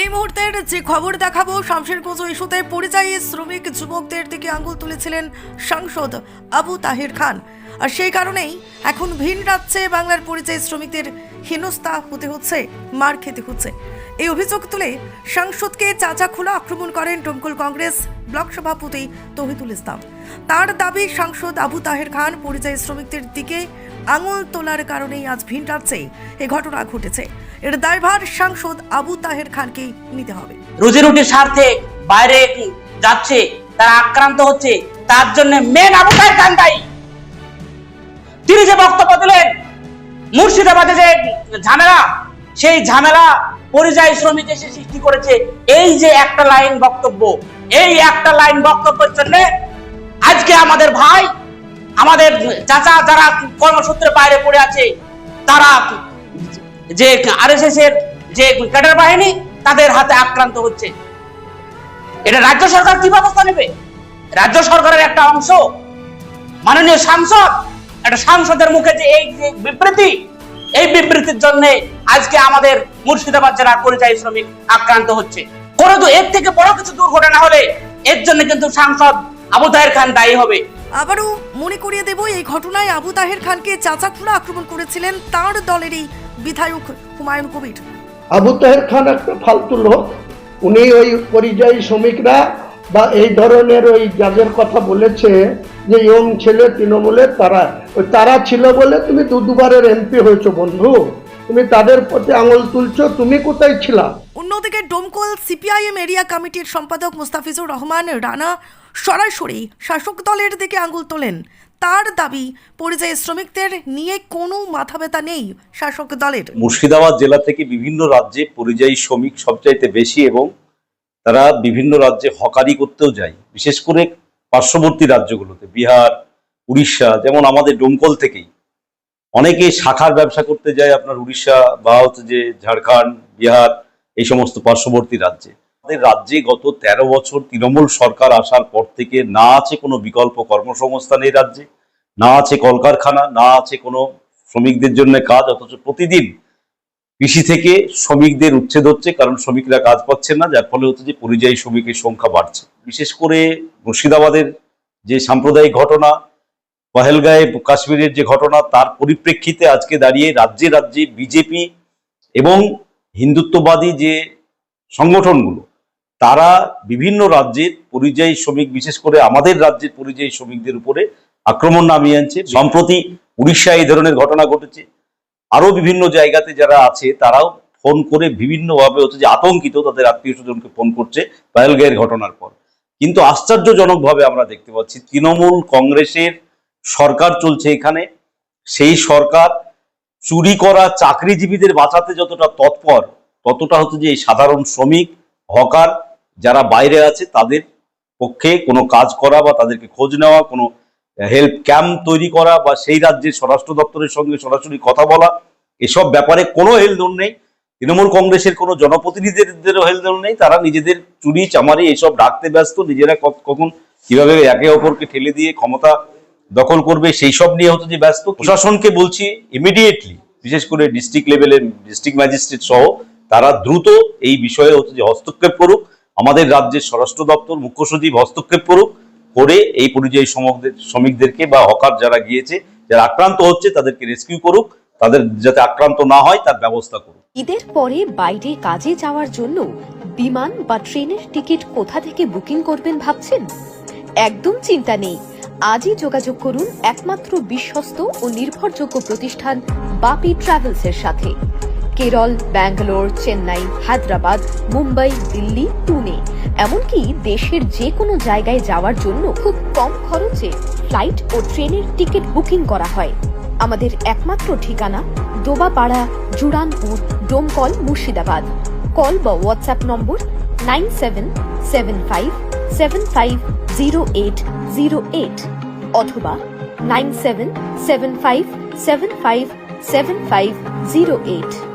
এই মুহূর্তের যে খবর দেখাবো শামশেরগঞ্জ ইস্যুতে পরিযায়ী শ্রমিক যুবকদের দিকে আঙ্গুল তুলেছিলেন সাংসদ আবু তাহির খান। আর সেই কারণেই এখন ভিন রাজ্যে বাংলার পরিযায়ী শ্রমিকদের হেনস্থা হতে হচ্ছে, মার খেতে হচ্ছে। এই অভিযোগ তুলে সাংসদকে চাচা খোলা আক্রমণ করেন ডমকল কংগ্রেস ব্লক সভাপতি তহিদুল ইসলাম। তার দাবি, সাংসদ আবু তাহের খান পরিযায়ী শ্রমিকদের দিকে আঙুল তোলার কারণেই আজ ভিন রাজ্যে এই ঘটনা ঘটেছে। এর দায়ভার সাংসদ আবু তাহের খানকেই নিতে হবে। রুজি রুটির স্বার্থে বাইরে যাচ্ছে, তারা আক্রান্ত হচ্ছে, তার জন্য মেন আবু তাহের খান দায়ী। তিনি যে বক্তব্য দিলেন, মুর্শিদাবাদে যে ঝামেলা, সেই ঝামেলা পরিযায়ী শ্রমিক এসে সৃষ্টি করেছে। এই যে একটা লাইন বক্তব্য, এই একটা লাইন বক্তব্যের জন্য আজকে আমাদের ভাই, আমাদের চাচা যারা কর্মসূত্রে বাইরে পড়ে আছে, তারা যে আরএসএস এর যে ক্যাডার বাহিনী, তাদের হাতে আক্রান্ত হচ্ছে। এটা রাজ্য সরকার কি ব্যবস্থা নেবে? রাজ্য সরকারের একটা অংশ, মাননীয় সাংসদ, একটা সাংসদের মুখে যে এই যে বিবৃতি এই বিবৃতির জন্য আজকে আমাদের মুর্শিদাবাদ জেলার পরিযায়ী শ্রমিক আক্রান্ত হচ্ছে। কোনো তো এর থেকে বড় কিছু দুর্ঘটনা হলে এর জন্য কিন্তু সাংসদ আবু তাহের খান দায়ী হবে। আবারও মনে করিয়ে দেব এই ঘটনায় আবু তাহের খানকে চাচাখুড়া আক্রমণ করেছিলেন তার দলেরই বিধায়ক হুমায়ুন কবির। আবু তাহের খান একটা ফালতু লোক। উনি ওই পরিযায়ী শ্রমিকরা বা এই ধরনের ওই যাদের কথা বলেছে যে ইয়ং ছেলে তৃণমূলের তারা ওই তারা ছিল বলে তুমি দু দুবারের এমপি হয়েছো বন্ধু। তুমি তাদের প্রতি আঙুল তুলছো তুমি কোথায় ছিলা? অন্যদিকে ডোমকল সিপিআইএম এরিয়া কমিটির সম্পাদক মুস্তাফিজুর রহমান রানা সরাসরি শাসক দলের দিকে আঙুল তোলেন। তার দাবি পরিযায়ী শ্রমিকদের নিয়ে কোনো মাথা ব্যথা নেই শাসক দলের। মুর্শিদাবাদ জেলা থেকে বিভিন্ন রাজ্যে পরিযায়ী শ্রমিক সবচাইতে বেশি এবং তারা বিভিন্ন রাজ্যে হকারি করতেও যায়। বিশেষ করে পার্শ্ববর্তী রাজ্যগুলোতে, বিহার, উড়িষ্যা, যেমন আমাদের ডোমকল থেকেই। অনেকে শাখার ব্যবসা করতে যায় আপনার উড়িষ্যা বা হচ্ছে যে ঝাড়খণ্ড, বিহার, এই সমস্ত পার্শ্ববর্তী রাজ্যে। আমাদের রাজ্যে গত তেরো বছর তৃণমূল সরকার আসার পর থেকে না আছে কোনো বিকল্প কর্মসংস্থান এই রাজ্যে, না আছে কলকারখানা, না আছে কোনো শ্রমিকদের জন্য কাজ, অথচ প্রতিদিন কৃষি থেকে শ্রমিকদের উচ্ছেদ হচ্ছে, কারণ শ্রমিকরা কাজ পাচ্ছে না, যার ফলে হচ্ছে যে পরিযায়ী শ্রমিকের সংখ্যা বাড়ছে। বিশেষ করে মুর্শিদাবাদের যে সাম্প্রদায়িক ঘটনা, পহেলগাঁয়ে কাশ্মীরের যে ঘটনা, তার পরিপ্রেক্ষিতে আজকে দাঁড়িয়ে রাজ্যে রাজ্যে বিজেপি এবং হিন্দুত্ববাদী যে সংগঠনগুলো, তারা বিভিন্ন রাজ্যের পরিযায়ী শ্রমিক, বিশেষ করে আমাদের রাজ্যের পরিযায়ী শ্রমিকদের উপরে আক্রমণ নামিয়ে আনছে। সম্প্রতি উড়িষ্যায় এই ধরনের ঘটনা ঘটেছে। আরও বিভিন্ন জায়গাতে যারা আছে, তারাও ফোন করে বিভিন্নভাবে হচ্ছে যে আতঙ্কিত তাদের আত্মীয় স্বজনকে ফোন করছে পায়েলগাঁয়ের ঘটনার পর। কিন্তু আশ্চর্যজনকভাবে আমরা দেখতে পাচ্ছি, তৃণমূল কংগ্রেসের সরকার চলছে এখানে। সেই সরকার চুরি করা চাকরিজীবীদের বাঁচাতে যতটা তৎপর, ততটা হচ্ছে যে এই সাধারণ শ্রমিক, হকার যারা বাইরে আছে, তাদের পক্ষে কোনো কাজ করা বা তাদেরকে খোঁজ নেওয়া, কোনো হেল্প ক্যাম্প তৈরি করা বা সেই রাজ্যের স্বরাষ্ট্র দপ্তরের সঙ্গে সরাসরি কথা বলা, এসব ব্যাপারে কোনো হেলদোল নেই। তৃণমূল কংগ্রেসের কোনো জনপ্রতিনিধিদেরও হেলদোল নেই। তারা নিজেদের চুরি, চামারি এসব ডাকতে ব্যস্ত। নিজেরা কখন কীভাবে একে অপরকে ঠেলে দিয়ে ক্ষমতা দখল করবে, সেই সব নিয়ে হতো যে ব্যস্ত। প্রশাসনকে বলছি ইমিডিয়েটলি বিশেষ করে ডিস্ট্রিক্ট লেভেলের ডিস্ট্রিক্ট ম্যাজিস্ট্রেট সহ, তারা দ্রুত এই বিষয়ে হচ্ছে যে হস্তক্ষেপ করুক। আমাদের রাজ্যের স্বরাষ্ট্র দপ্তর, মুখ্য সচিব হস্তক্ষেপ করুক। করে এই পরিযায়ী শ্রমিকদের শ্রমিকদেরকে বা হকার যারা গিয়েছে, যারা আক্রান্ত হচ্ছে, তাদেরকে রেস্কিউ করুক, তাদের যাতে আক্রান্ত না হয়, তার ব্যবস্থা করুক। ঈদের পরে বাইরে কাজে যাওয়ার জন্য বিমান বা ট্রেনের টিকিট কোথা থেকে বুকিং করবেন ভাবছেন? একদম চিন্তা নেই। আজই যোগাযোগ করুন একমাত্র বিশ্বস্ত ও নির্ভরযোগ্য প্রতিষ্ঠান বাপি ট্রাভেলসের সাথে। কেরল, ব্যাঙ্গালোর, চেন্নাই, হায়দ্রাবাদ, মুম্বাই, দিল্লি, পুনে। এমনকি দেশের যে কোনো জায়গায় যাওয়ার জন্য খুব কম খরচে ফ্লাইট ও ট্রেনের টিকিট বুকিং করা হয়। আমাদের একমাত্র ঠিকানা ডোবাপাড়া জুরানপুর, ডোমকল, মুর্শিদাবাদ। কল বা WhatsApp number nine seven seven five seven five zero eight zero eight অথবা nine seven seven five seven five seven five zero eight.